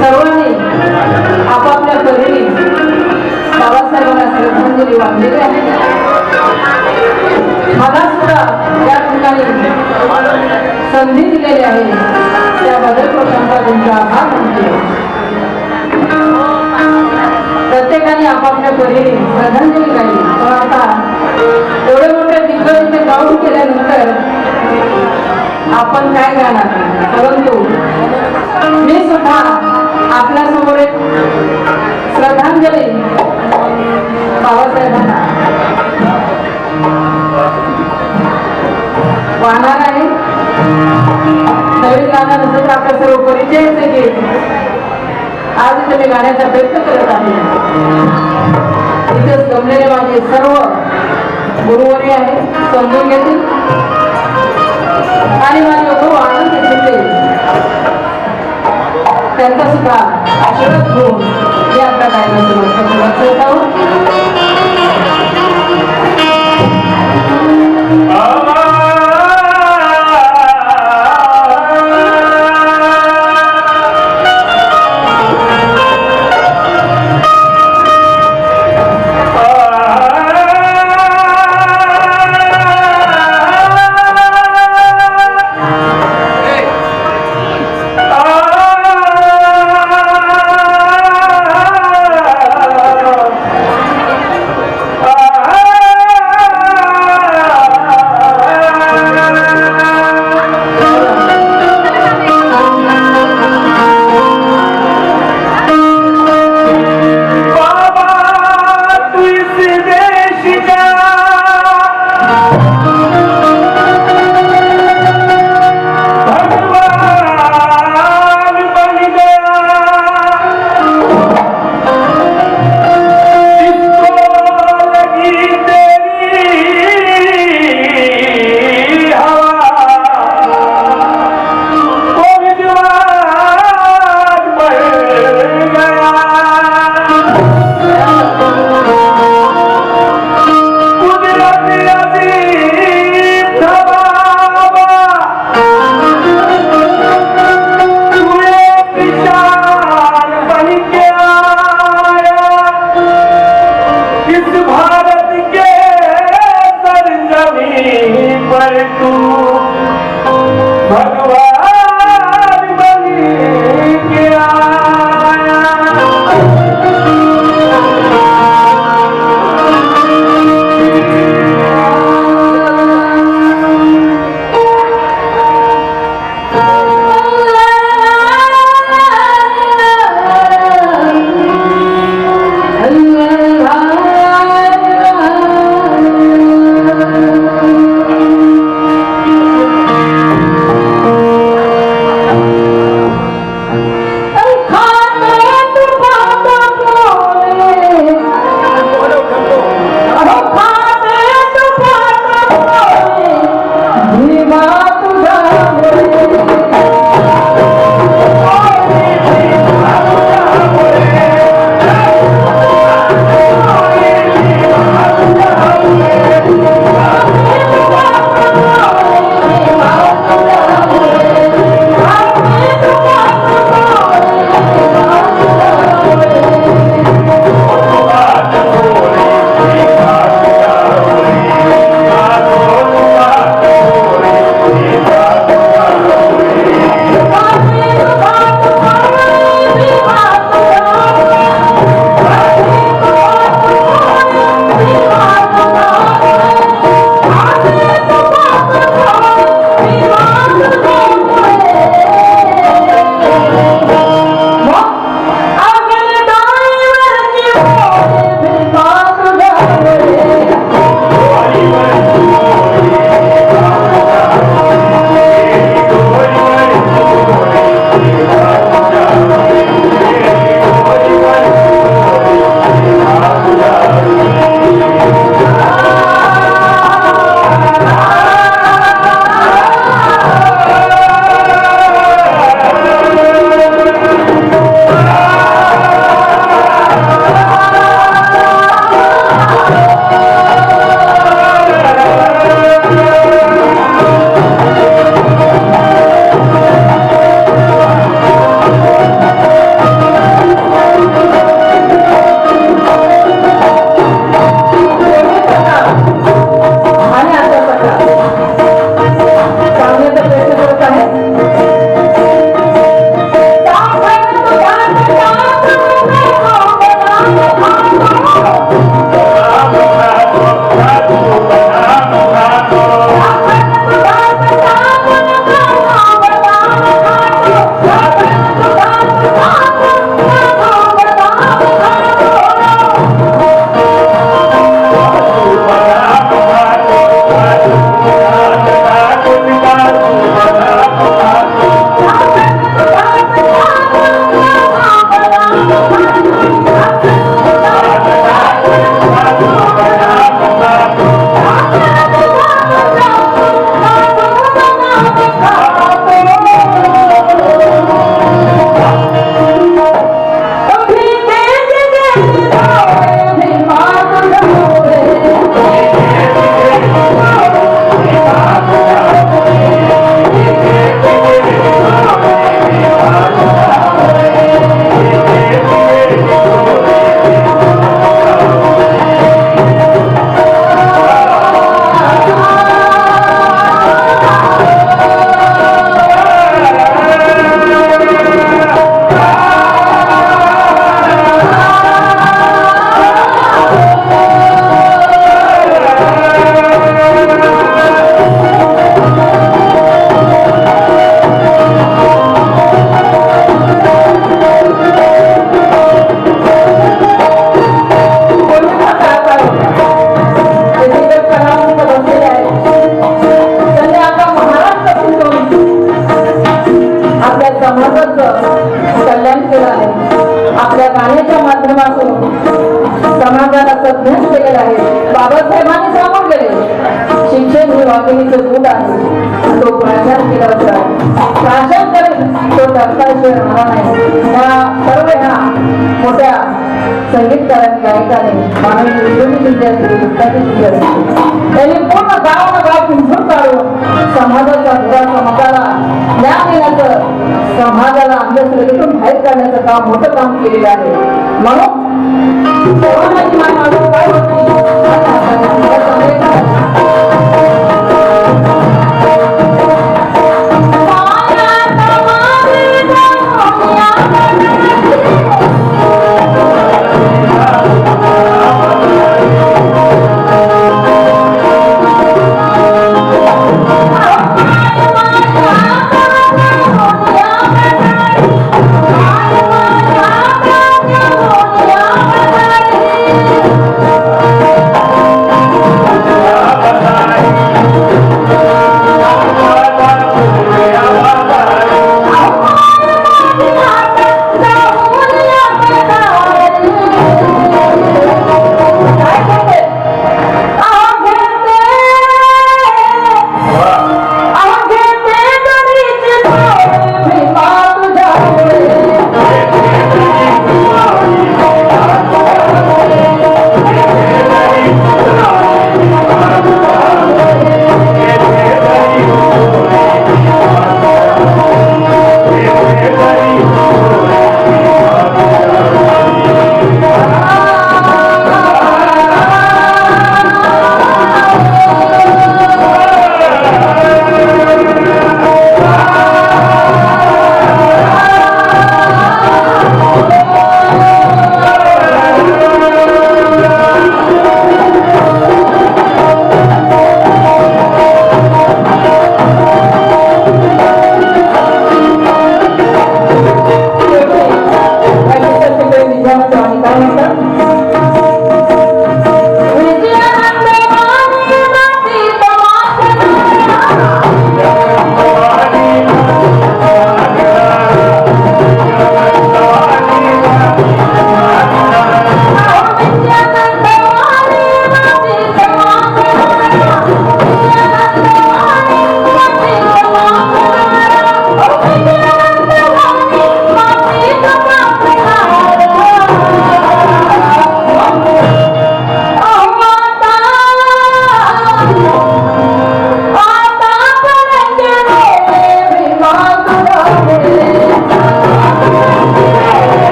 सर्वांनी आपापल्या परीने बाबासाहेबांना श्रद्धांजली वाढलेली आहे मला सुद्धा या ठिकाणी संधी दिलेली आहे त्याबद्दल प्रथमतः तुमचा आभार मानते प्रत्येकाने आपापल्या परीने श्रद्धांजली गायली. पण आता एवढं मोठं दिग्गज इथे गाऊन केल्यानंतर आपण काय गाणार परंतु मी सुद्धा आपल्यासमोर एक श्रद्धांजली बाबासाहेबांना वाहणार आहे. नवीन गाणं नसेल तर आपल्या सर्व परिचयच आहे की आज इथे मी गाण्याचा प्रयत्न करत आहे. इथेच जमलेले माझे सर्व गुरुवरी आहे. समजून घेतील आणि माझे गुरु आनंद शिंदे त्यांचा सुद्धा आशीर्वाद घेऊन मी आपल्या गायला सुरुवात करत आहोत Tuhan Bagaimana आपल्या गाण्याच्या माध्यमातून समाजाला सज्ञान केलेलं आहे. बाबासाहेबांनी सांगितलेले शिक्षण हे वाघिणीचं दूध आहे. तो प्राचार केला होता. प्राचार करेल तो डॉक्टरशिवाय राहणार नाही. या सर्व ह्या मोठ्या संगीतकारांनी गायकाने मानवी विद्यार्थी त्यांनी काम मोठं काम केलेलं आहे? म्हणून कोरोनाची माझ्या